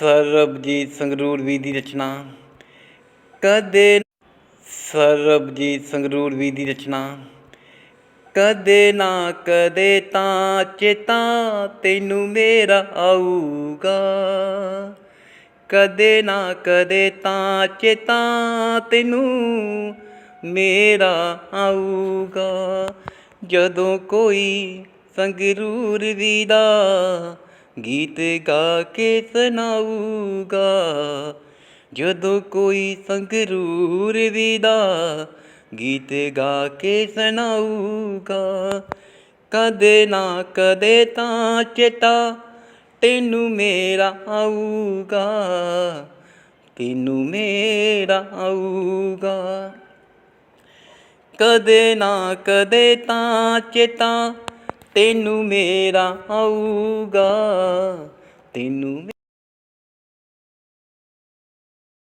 ਸਰਬਜੀਤ ਸੰਗਰੂਰ ਵੀ ਦੀ ਰਚਨਾ। ਕਦੇ ਸਰਬਜੀਤ ਸੰਗਰੂਰ ਵੀ ਦੀ ਰਚਨਾ। ਕਦੇ ਨਾ, ਕਦੇ ਤਾਂ ਚੇਤਾ ਤੈਨੂੰ ਮੇਰਾ ਆਊਗਾ। ਕਦੇ ਨਾ, ਕਦੇ ਤਾਂ ਚੇਤਾ ਤੈਨੂੰ ਮੇਰਾ ਆਊਗਾ। ਜਦੋਂ ਕੋਈ ਸੰਗਰੂਰ ਵੀ ਦਾ ਗੀਤ ਗਾ ਕੇ ਸੁਣਾਊਗਾ। ਜਦੋਂ ਕੋਈ ਸੰਗਰੂਰ ਵੀ ਗੀਤ ਗਾ ਕੇ ਸੁਣਾਊਗਾ, ਕਦੇ ਨਾ ਕਦੇ ਤਾਂ ਚੇਤਾ ਤੈਨੂੰ ਮੇਰਾ ਆਊਗਾ, ਤੈਨੂੰ ਮੇਰਾ ਆਊਗਾ। ਕਦੇ ਨਾ ਕਦੇ ਤਾਂ ਚੇਤਾ ਤੈਨੂੰ ਮੇਰਾ ਆਊਗਾ ਤੈਨੂੰ